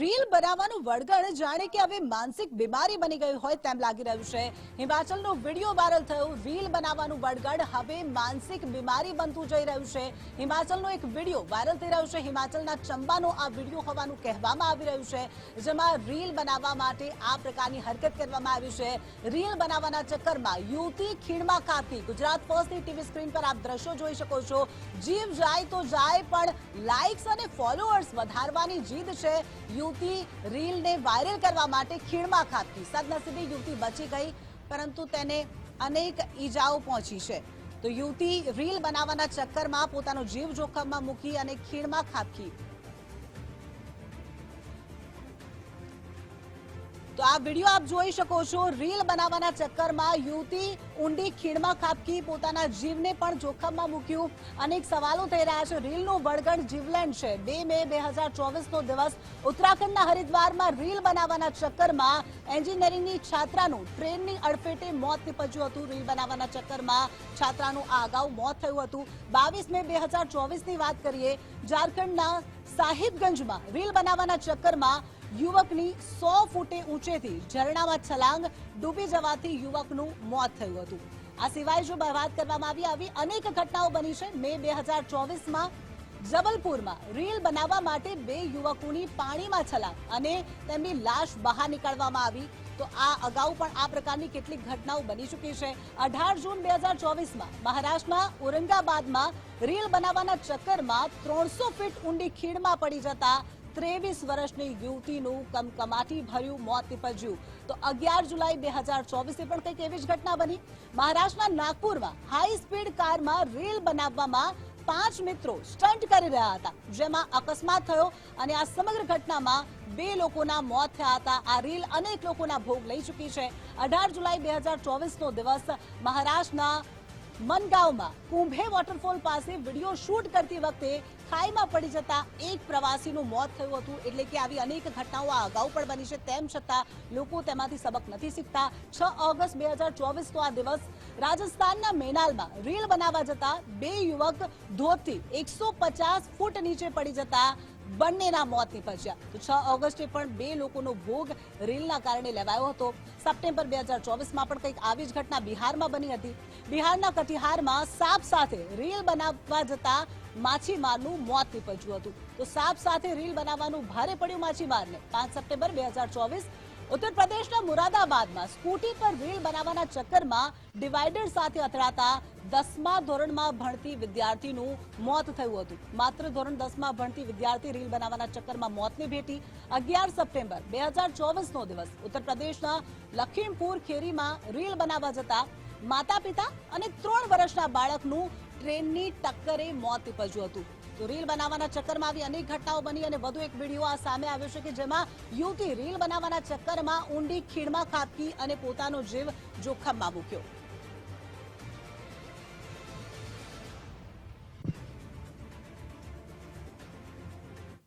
Reel બનાવવાનું વળગણ જાણે કે હવે માનસિક બીમારી બની ગયું હોય તેમ લાગી રહ્યું છે. હિમાચલનો વીડિયો વાયરલ થયો. રીલ બનાવવાનું વળગણ હવે માનસિક બીમારી બનતું જઈ રહ્યું છે. હિમાચલનો એક વીડિયો વાયરલ થઈ રહ્યો છે. હિમાચલના ચંબાનો આ વીડિયો હોવાનું કહેવામાં આવી રહ્યું છે, જેમાં રીલ બનાવવા માટે આ પ્રકારની હરકત કરવામાં આવી છે. રીલ બનાવવાના ચક્કરમાં યુવતી ખીણમાં કાપી. ગુજરાત ફર્સ્ટની ટીવી સ્ક્રીન પર આપ દ્રશ્યો જોઈ શકો છો. જીવ જાય તો જાય, પણ લાઇક્સ અને ફોલોઅર્સ વધારવાની જીદ છે. યુવતી રીલને વાયરલ કરવા માટે ખીણમાં ખાબકી. સદનસીબે યુવતી બચી ગઈ, પરંતુ તેને અનેક ઈજાઓ પહોંચી છે. તો યુવતી રીલ બનાવવાના ચક્કરમાં પોતાનો જીવ જોખમમાં મૂકી અને ખીણમાં ખાબકી. તો આ વીડિયો આપ જોઈ શકો છો. રીલ બનાવવાના ચક્કરમાં યુવતી ઊંડી ખીણમાં ખાબકી પોતાના જીવને પણ જોખમમાં મૂક્યું. અનેક સવાલો થઈ રહ્યા છે. રીલનું વળગણ જીવલેણ છે. બે મે બે હજાર ચોવીસનો દિવસ ઉત્તરાખંડના હરિદ્વારમાં રીલ બનાવવાના ચક્કરમાં એન્જિનિયરિંગની છાત્રાનું ટ્રેનની અડફેટે મોત નીપજ્યું હતું. રીલ બનાવવાના ચક્કરમાં છાત્રાનું આ અગાઉ મોત થયું હતું. બાવીસ મે બે હજાર ચોવીસની વાત કરીએ, ઝારખંડના સાહિબગંજમાં રીલ બનાવવાના ચક્કરમાં યુવકની સો ફૂટે ઊંચેથી ઝરણામાં છલાંગ ડૂબી જવાથી યુવકનું મોત થયું હતું. આ સિવાય જો વાત કરવામાં આવી આવી અનેક ઘટનાઓ બની છે. મે બે હજાર ચોવીસમાં જબલપુરમાં રીલ બનાવવા માટે બે યુવકોની પાણીમાં છલાંગ અને તેમની લાશ બહાર નીકાળવામાં આવી. તો આ અગાઉ પણ આ પ્રકારની કેટલીક ઘટનાઓ બની ચૂકી છે. અઢાર જૂન બે હજાર ચોવીસમાં મહારાષ્ટ્રમાં, ઔરંગાબાદમાં રીલ બનાવવાના ચક્કરમાં ત્રણસો ફીટ ઊંડી ખીણમાં પડી જતા ત્રેવીસ વર્ષની યુવતીનું કમકમાટી ભર્યું, મોત નીપજ્યું. તો અગિયાર જુલાઈ બે હજાર ચોવીસે પણ કંઈક એવી જ ઘટના બની. મહારાષ્ટ્રના નાગપુરમાં હાઈ સ્પીડ કારમાં રીલ બનાવવામાં પાંચ મિત્રો સ્ટન્ટ કરી રહ્યા હતા. જેમાં અકસ્માત થયો અને આ સમગ્ર ઘટનામાં બે લોકોના મોત થયા હતા. આ રીલ અનેક લોકોના ભોગ લઈ ચૂકી છે. અઢાર જુલાઈ બે હજાર ચોવીસનો દિવસ મહારાષ્ટ્રના મનગાંવમાં કુંભે વોટરફોલ પાસે વીડિયો શૂટ કરતી વખતે ખાઈમાં પડી જતા એક પ્રવાસીનું મોત થયું હતું. એટલે કે આવી અનેક ઘટનાઓ આ અગાઉ પણ બની છે. તેમ છતાં લોકો તેમાંથી સબક નથી શીખતા. છ ઓગસ્ટ બે હજાર ચોવીસનો આ દિવસ રાજસ્થાનના મેનાલમાં રીલ બનાવવા જતા બે યુવક ધોધથી એકસો પચાસ ફૂટ નીચે પડી જતા બંનેના મોત નિપજ્યા. તો છ ઓગસ્ટે પણ બે લોકોનો ભોગ રીલના કારણે લેવાયો હતો. સપ્ટેમ્બર બે હજાર ચોવીસમાં પણ કંઈક આવી જ ઘટના બિહારમાં બની હતી. બિહારના કટિહારમાં સાપ સાથે રીલ બનાવવા જતા માછીમારનું મોત નિપજ્યું હતું. તો સાપ સાથે રીલ બનાવવાનું ભારે પડ્યું માછીમારને. પાંચ સપ્ટેમ્બર બે હજાર ચોવીસ ઉત્તર પ્રદેશના મુરાદાબાદમાં સ્કૂટી પર રીલ બનાવવાના ચક્કરમાં ડિવાઈડર સાથે અથડાતા દસમા ધોરણમાં ભણતી વિદ્યાર્થીનું મોત થયું હતું. માત્ર ધોરણ દસમાં ભણતી વિદ્યાર્થી રીલ બનાવવાના ચક્કરમાં મોતને ભેટી અગિયાર સપ્ટેમ્બર બે હજાર ચોવીસનો દિવસ. ઉત્તર પ્રદેશના લખીમપુર ખેરીમાં રીલ બનાવવા જતા માતા પિતા અને ત્રણ વર્ષના બાળકનું ટ્રેનની ટક્કરે મોત નીપજ્યું હતું. તો રીલ બનાવવાના ચક્કરમાં આવી અનેક ઘટનાઓ બની અને વધુ એક વીડિયો આ સામે આવ્યો છે કે જેમાં યુવતી રીલ બનાવવાના ચક્કરમાં ઊંડી ખીણમાં ખાબકી અને પોતાનો જીવ જોખમમાં મૂક્યો.